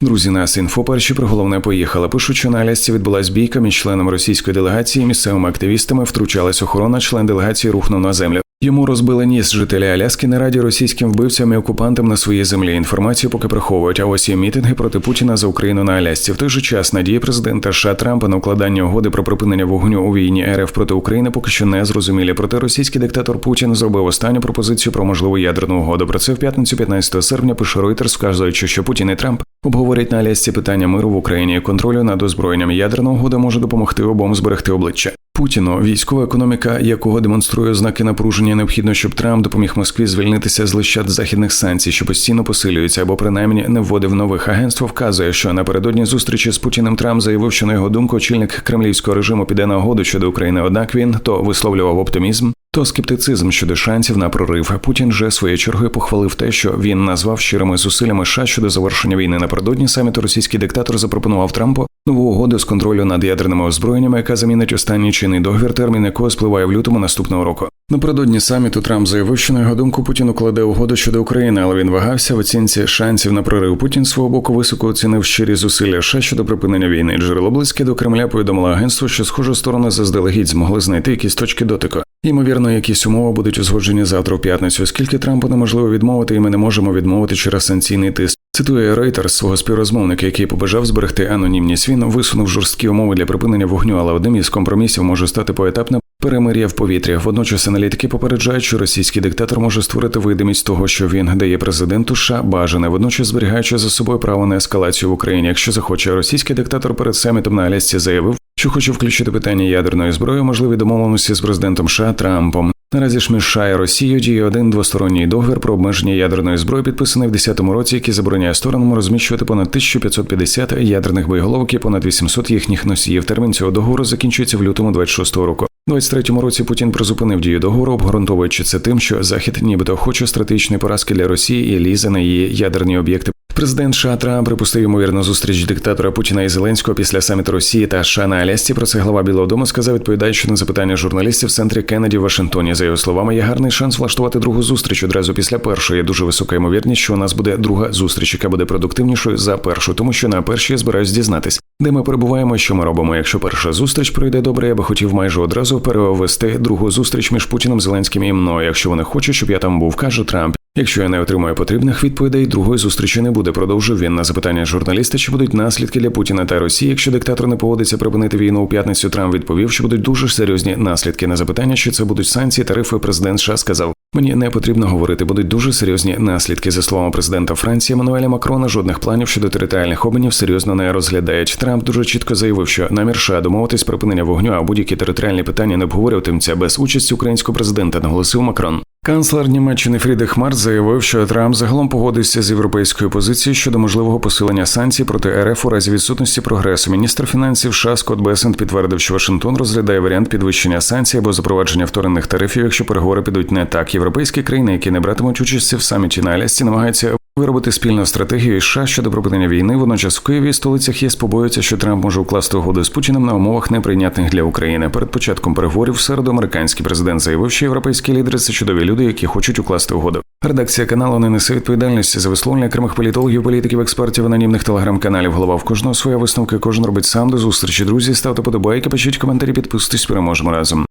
Друзі, нас інфо перші про головне поїхали. Пишуть, що на Алясці відбулась бійка між членами російської делегації і місцевими активістами. Втручалась охорона, член делегації рухнув на землю. Йому розбили ніс жителі Аляски не раді російським вбивцям і окупантам на своїй землі. Інформацію поки приховують. А ось є мітинги проти Путіна за Україну на Алясці. В той же час надії президента США Трампа на укладання угоди про припинення вогню у війні РФ проти України поки що не зрозумілі. Проте російський диктатор Путін зробив останню пропозицію про можливу ядерну угоду. Про це в п'ятницю, 15 серпня, пише Reuters, вказуючи, що Путін і Трамп обговорять на Алясці питання миру в Україні контролю над озброєнням. Ядерна угода може допомогти обом зберегти обличчя. Путіну військова економіка, якого демонструє ознаки напруження, необхідно, щоб Трамп допоміг Москві звільнитися з лищат західних санкцій, що постійно посилюються, або принаймні не вводив нових агентство. Вказує, що напередодні зустрічі з Путіним Трамп заявив, що на його думку очільник кремлівського режиму піде на угоду щодо України. Однак він то висловлював оптимізм. То скептицизм щодо шансів на прорив. Путін же своєю чергою похвалив те, що він назвав щирими зусиллями США щодо завершення війни. Напередодні саміту російський диктатор запропонував Трампу нову угоду з контролю над ядерними озброєннями, яка замінить останній чинний договір, термін якого спливає в лютому наступного року. Напередодні саміту Трамп заявив, що на його думку Путін укладе угоду щодо України, але він вагався в оцінці шансів на прорив. Путін свого боку високо оцінив щирі зусилля США щодо припинення війни. Джерело близьке до Кремля повідомило агентство, що схоже сторони заздалегідь змогли знайти якісь точки дотику. Ймовірно, якісь умови будуть узгоджені завтра в п'ятницю, оскільки Трампу неможливо відмовити, і ми не можемо відмовити через санкційний тиск. Цитує Reuters свого співрозмовника, який побажав зберегти анонімність. Він висунув жорсткі умови для припинення вогню, але одним із компромісів може стати поетапне перемир'я в повітрі. Водночас аналітики попереджають, що російський диктатор може створити видимість того, що він дає президенту США бажане, водночас зберігаючи за собою право на ескалацію в Україні. Якщо захоче, російський диктатор перед самітом на Алясці заявив, що хоче включити питання ядерної зброї, можливі домовленості з президентом США Трампом. Наразі ж між США і Росією діє один двосторонній договір про обмеження ядерної зброї, підписаний в 10-му році, який забороняє сторонам розміщувати понад 1550 ядерних боєголовок і понад 800 їхніх носіїв. Термін цього договору закінчується в лютому 26-го року. У 23-му році Путін призупинив дію договору, обґрунтовуючи це тим, що Захід нібито хоче стратегічної поразки для Росії і лізе на її ядерні об'єкти. Президент США Трамп припустив ймовірну зустріч диктатора Путіна і Зеленського після саміту Росії та США на Алясці. Про це глава Білого Дому сказав, відповідаючи на запитання журналістів в центрі Кеннеді в Вашингтоні. За його словами, є гарний шанс влаштувати другу зустріч одразу після першої. Дуже висока ймовірність, що у нас буде друга зустріч, яка буде продуктивнішою за першу, тому що на першій я збираюсь дізнатись, де ми перебуваємо, що ми робимо. Якщо перша зустріч пройде добре, я би хотів майже одразу перевести другу зустріч між Путіним Зеленським і мною. Якщо вони хочуть, щоб я там був, каже Трамп. Якщо я не отримаю потрібних відповідей, другої зустрічі не буде. Продовжив він на запитання журналіста, чи будуть наслідки для Путіна та Росії. Якщо диктатор не погодиться припинити війну у п'ятницю, Трамп відповів, що будуть дуже серйозні наслідки. На запитання, чи це будуть санкції, тарифи, президент США сказав. Мені не потрібно говорити, будуть дуже серйозні наслідки. За словами президента Франції Еммануеля Макрона, жодних планів щодо територіальних обмінів серйозно не розглядають. Трамп дуже чітко заявив, що намір США домовитись припинення вогню, а будь-які територіальні питання не обговорюватимуться без участі українського президента, наголосив Макрон. Канцлер Німеччини Фрідих Март заявив, що Трамп загалом погодився з європейською позицією щодо можливого посилення санкцій проти РФ у разі відсутності прогресу. Міністр фінансів США Скотт Бесент підтвердив, що Вашингтон розглядає варіант підвищення санкцій або запровадження вторинних тарифів, якщо переговори підуть не так. Європейські країни, які не братимуть участі в саміті на Алясці, намагаються виробити спільну стратегію США щодо припинення війни. Водночас в Києві столицях ЄС побоюються, що Трамп може укласти угоду з Путіним на умовах неприйнятних для України. Перед початком переговорів в середу американський президент заявив, що європейські лідери це чудові люди, які хочуть укласти угоду. Редакція каналу не несе відповідальності за висловлення окремих політологів, політиків, експертів, анонімних телеграм-каналів. Голова в кожного своя висновка. Кожен робить сам до зустрічі. Друзі, ставте подобайки, пишіть коментарі, підписуйтесь, переможемо разом.